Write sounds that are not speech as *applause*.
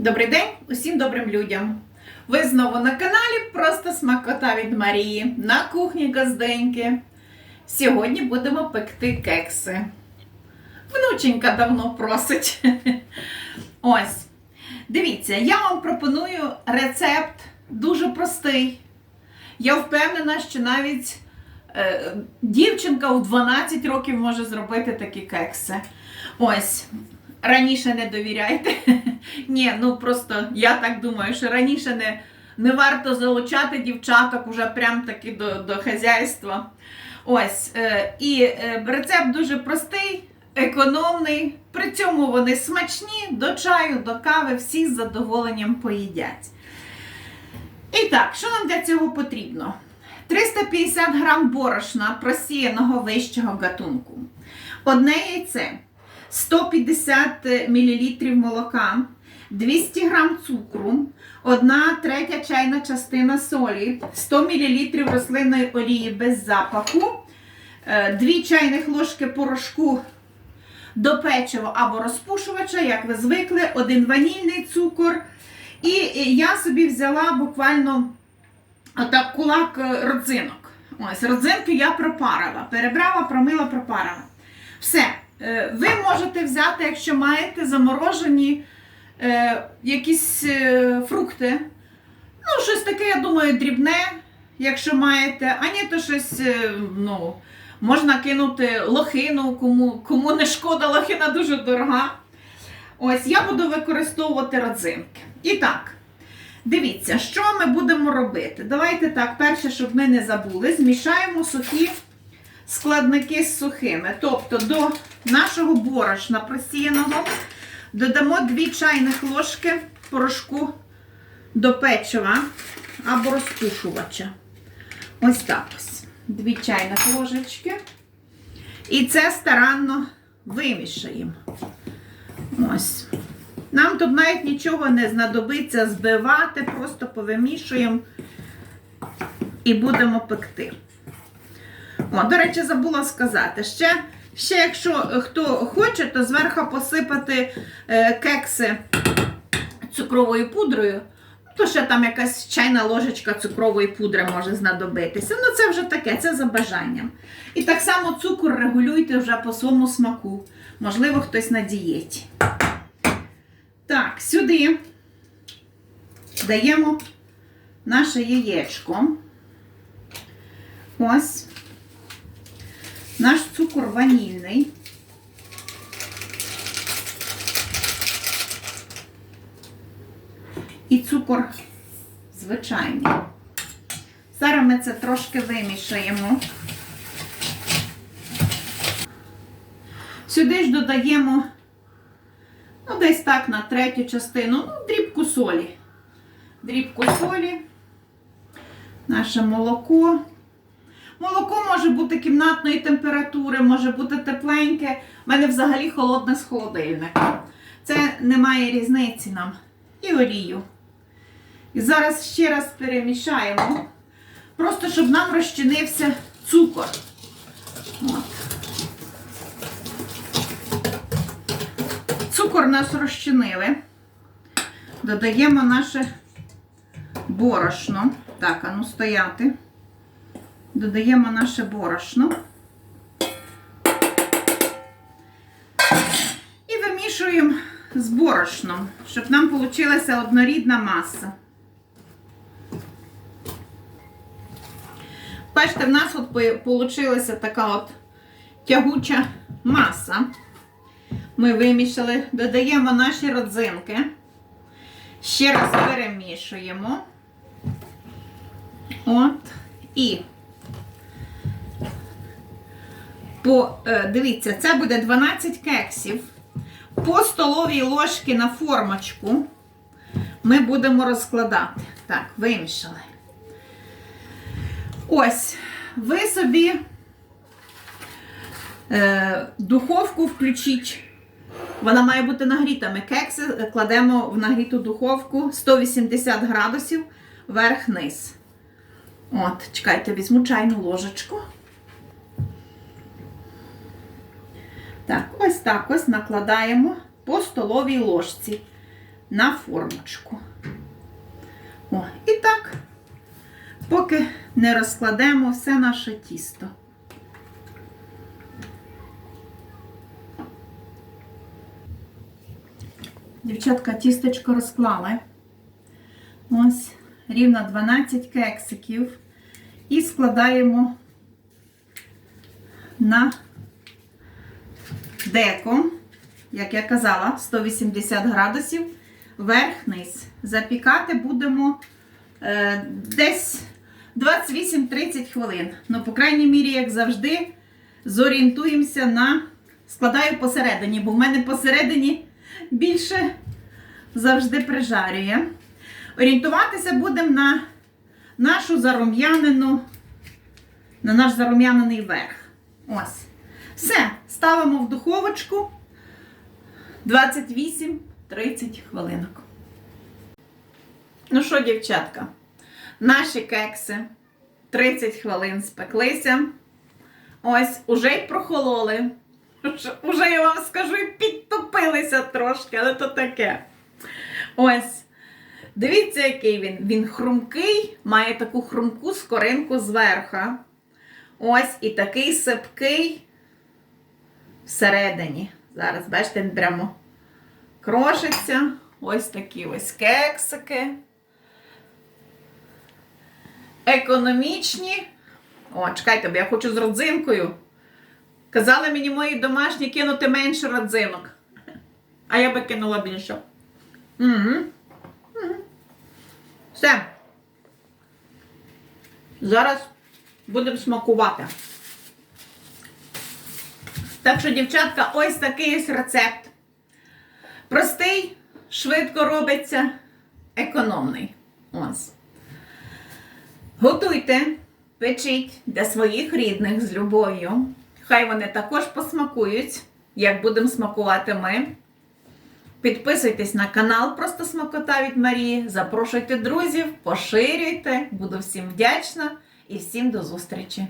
Добрий день усім добрим людям! Ви знову на каналі Просто Смакота від Марії на кухні Газденьки. Сьогодні будемо пекти кекси. Внученька давно просить. *laughs* Ось. Дивіться, я вам пропоную рецепт дуже простий. Я впевнена, що навіть е, дівчинка у 12 років може зробити такі кекси. Ось. Раніше не довіряйте. *laughs* Ні, ну просто я так думаю, що раніше не, не варто залучати дівчаток уже прям таки до, до хазяйства. Ось. Е, і е, рецепт дуже простий, економний. При цьому вони смачні до чаю, до кави, всі з задоволенням поїдять. І так, що нам для цього потрібно? 350 грам борошна просіяного вищого гатунку, одне яйце, 150 мл молока, 200 грам цукру, 1 третя чайна частина солі, 100 мл рослинної олії без запаху, 2 чайних ложки порошку до печива або розпушувача, як ви звикли, один ванільний цукор. І я собі взяла буквально отак кулак е, родзинок. Ось, родзинки я пропарила. Перебрала, промила, пропарила. Все. Е, Ви можете взяти, якщо маєте заморожені е, якісь е, фрукти. Ну, щось таке, я думаю, дрібне, якщо маєте. А ні, то щось, ну, можна кинути лохину, кому, кому не шкода, лохина дуже дорога. Ось я буду використовувати родзинки. І так, дивіться, що ми будемо робити. Давайте так, перше, щоб ми не забули, змішаємо сухі складники з сухими. Тобто до нашого борошна просіяного додамо 2 чайних ложки порошку до печива або розпушувача. Ось так ось. 2 чайних ложечки. І це старанно вимішаємо. Ось. Нам тут навіть нічого не знадобиться збивати, просто повимішуємо і будемо пекти. О, до речі, забула сказати. Ще, ще якщо хто хоче, то зверху посипати е, кекси цукровою пудрою, то ще там якась чайна ложечка цукрової пудри може знадобитися. Ну, це вже таке, це за бажанням. І так само цукор регулюйте вже по своєму смаку. Можливо, хтось на дієті. Так, сюди даємо наше яєчко. Ось. Наш цукор ванільний. І цукор звичайний. Зараз ми це трошки вимішаємо. Сюди ж додаємо, ну, десь так на третю частину, ну, дрібку солі. Дрібку солі, наше молоко. Молоко може бути кімнатної температури, може бути тепленьке. У мене взагалі холодне з холодильника. Це не має різниці нам. І олію. І зараз ще раз перемішаємо. Просто щоб нам розчинився цукор. От. Цукор нас розчинили. Додаємо наше борошно. Так, а ну стояти. Додаємо наше борошно. І вимішуємо з борошном, щоб нам вийшла однорідна маса. Бачите, в нас от вийшла така от тягуча маса. Ми вимішали, додаємо наші родзинки. Ще раз перемішуємо. От. І по, е, дивіться, це буде 12 кексів. По столовій ложки на формочку ми будемо розкладати. Так, вимішали. Ось, ви собі е, духовку включіть. Вона має бути нагріта. Ми кекси кладемо в нагріту духовку 180 градусів верх-низ. От, чекайте, візьму чайну ложечку. Так, ось так ось накладаємо по столовій ложці. на формочку. О, і так, поки не розкладемо все наше тісто. Дівчатка, тістечко розклали. Ось рівно 12 кексиків. І складаємо на деко, як я казала, 180 градусів верх-низ. Запікати будемо е, десь 28-30 хвилин. Ну, по крайній мірі, як завжди, зорієнтуємося на складаю посередині, бо в мене посередині більше завжди прижарює. Орієнтуватися будемо на нашу зарум'янину, на наш зарум'янений верх. Ось. Все, ставимо в духовочку 28-30 хвилинок. Ну що, дівчатка, наші кекси 30 хвилин спеклися. Ось, уже й прохололи. Уже- я вам скажу, і підтопилися трошки, але то таке. Ось. Дивіться, який він. Він хрумкий, має таку хрумку скоринку зверха. Ось і такий сипкий всередині. Зараз, бачите, він прямо крошиться. Ось такі ось кексики. Економічні. О, чекайте, бо я хочу з родзинкою. Казали мені мої домашні кинути менше родзинок. А я би кинула більше. Угу. Все. Зараз будемо смакувати. Так що, дівчатка, ось такий ось рецепт. Простий, швидко робиться, економний. Ось. Готуйте, печіть для своїх рідних з любов'ю. Хай вони також посмакують, як будемо смакувати ми. Підписуйтесь на канал Просто Смакота від Марії. Запрошуйте друзів, поширюйте. Буду всім вдячна і всім до зустрічі!